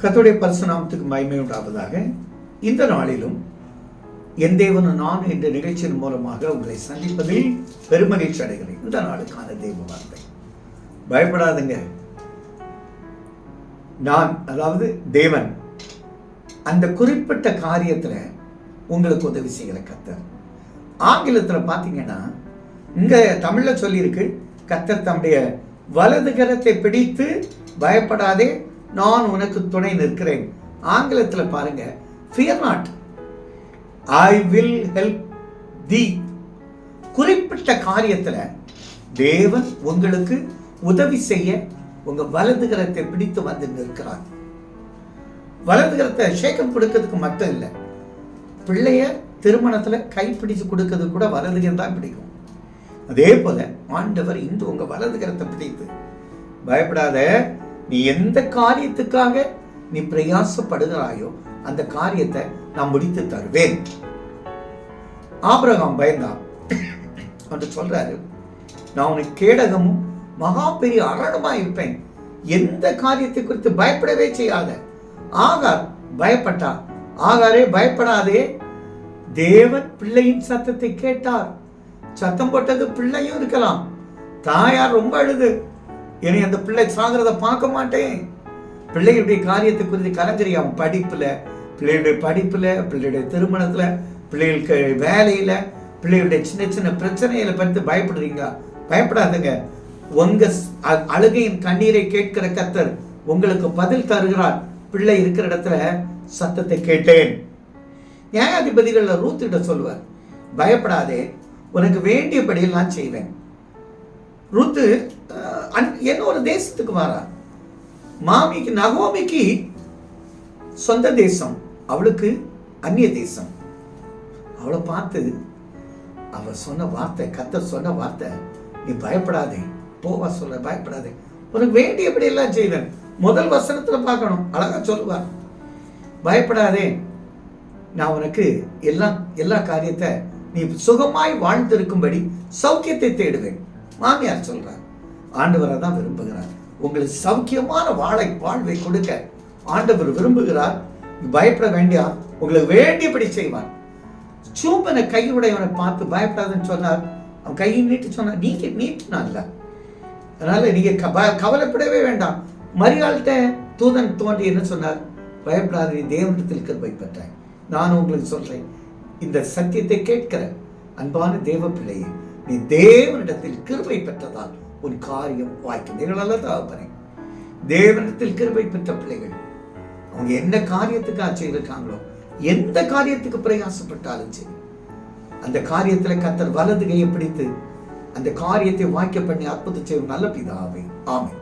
கத்துடைய பரிசுநாமத்துக்கு மகிமை உண்டாவதாக. இந்த நாளிலும் என் தேவனும் நான் என்ற நிகழ்ச்சியின் மூலமாக உங்களை சந்திப்பதில் பெருமகிழ்ச்சி அடைகிறேன். இந்த நாளுக்கான தெய்வ வார்த்தை. பயப்படாதுங்க. நான் அதாவது தேவன் அந்த குறிப்பிட்ட காரியத்தில் உங்களுக்கு உதவி செய்கிற கத்தர் ஆங்கிலத்தில் பார்த்தீங்கன்னா இங்கே தமிழில் சொல்லியிருக்கு கத்தர் தம்முடைய வலது கரத்தை பிடித்து பயப்படாதே நான் உனக்கு துணை நிற்கிறேன். ஆங்கிலத்தில் பாருங்க fear not I will help the குறிப்பிட்ட காரியத்தில் தேவன் உங்களுக்கு உதவி செய்ய உங்க வலது கரத்தை பிடித்து வந்து நிற்கிறார். வலது கரத்தை ஷேக்கம் கொடுக்கறதுக்கு மட்டும் இல்லை பிள்ளைய திருமணத்தில் கை பிடிச்சு கொடுக்கறது கூட வலது கரம் தான் பிடிக்கும். அதே போல ஆண்டவர் இந்து உங்க வலது கரத்தை பிடித்து பயப்படாத நீ எந்த காரியத்துக்காக நீ பிரயாசப்படுகிறாயோ அந்த காரியத்தை நான் முடித்து தருவேன். ஆபிரகாம் பயந்தான் என்று சொல்றாரு நான் உனக்கு கேடகமும் மகா பெரிய அரணுமா இருப்பேன். எந்த காரியத்தை குறித்து பயப்படவே செய்யாத. ஆகார் பயப்பட்டா ஆகாரே பயப்படாதே. தேவன் பிள்ளையின் சத்தத்தை கேட்டார். சத்தம் போட்டது பிள்ளையும் இருக்கலாம். தாயார் ரொம்ப அழுது. இனி அந்த பிள்ளை சாகிறத பார்க்க மாட்டேன். பிள்ளைகளுடைய காரியத்தை குறித்து கலங்கரியாம் படிப்பில் பிள்ளைகளுடைய படிப்பில் பிள்ளையுடைய திருமணத்தில் பிள்ளைகளுக்கு வேலையில் பிள்ளைகளுடைய சின்ன சின்ன பிரச்சனைகளை பற்றி பயப்படுறீங்க பயப்படாதுங்க. உங்க அ- அழுகையின் கண்ணீரை கேட்கிற கத்தர் உங்களுக்கு பதில் தருகிறார். பிள்ளை இருக்கிற இடத்துல சத்தத்தை கேட்டேன். நியாயாதிபதிகள்ல ரூத்திட்ட சொல்லுவார் பயப்படாதே உனக்கு வேண்டியபடியெல்லாம் செய்வேன். ரூத்து அஹ், இன்னொரு தேசத்துக்கு வாரா? மாமிக்கு நகோமிக்கு சொந்த தேசம். அவளுக்கு அந்நிய தேசம். அவளை பார்த்து அவ சொன்ன வார்த்தை கத்த சொன்ன வார்த்தை நீ பயப்படாதே போவா சொல்ல பயப்படாதே. உனக்கு எப்படி எல்லாம் செய்வேன்? முதல் வசனத்துல பார்க்கணும். அழகா சொல்லுவார் பயப்படாதே நான் உனக்கு எல்லாம் எல்லா காரியத்தை நீ சுகமாய் வாழ்ந்திருக்கும்படி சௌக்கியத்தை தேடுவேன். மாமியார் சொல்றார் ஆண்டவரை தான் விரும்புகிறார். உங்களுக்கு சௌக்கியமான வாழை வாழ்வை கொடுக்க ஆண்டவர் விரும்புகிறார். பயப்பட வேண்டியா? உங்களுக்கு வேண்டியபடி செய்வார். சூப்பனை கையுடையவனை பார்த்து பயப்படாதுன்னு சொன்னார். அவன் கையை நீட்டி சொன்னார் நீங்க நீட்டினான்ல அதனால நீங்க க- கவலைப்படவே வேண்டாம். மரியாள்கிட்ட தூதன் தோன்றி என்ன சொன்னார்? பயப்படாத நீ தேவனிடத்தில் கிருபை பெற்றாய் நான் உங்களுக்கு சொல்றேன். இந்த சத்தியத்தை கேட்கிற அன்பான தேவ பிள்ளையே நீ தேவனிடத்தில் கிருபை பெற்றதால் உன் காரியம் வாய்க்கும் நீங்களெல்லாம் தகப்பனே. தேவனத்தில் கிருபை பெற்ற பிள்ளைகள். அவங்க என்ன காரியத்துக்காக செய்திருக்காங்களோ எந்த காரியத்துக்கு பிரயாசப்பட்டாலும் சரி. அந்த காரியத்தில் கத்தர் வலது கையை பிடித்து அந்த காரியத்தை வாய்க்க பண்ணி அற்புதம் செய்யும் நல்ல பிதாவே. ஆமை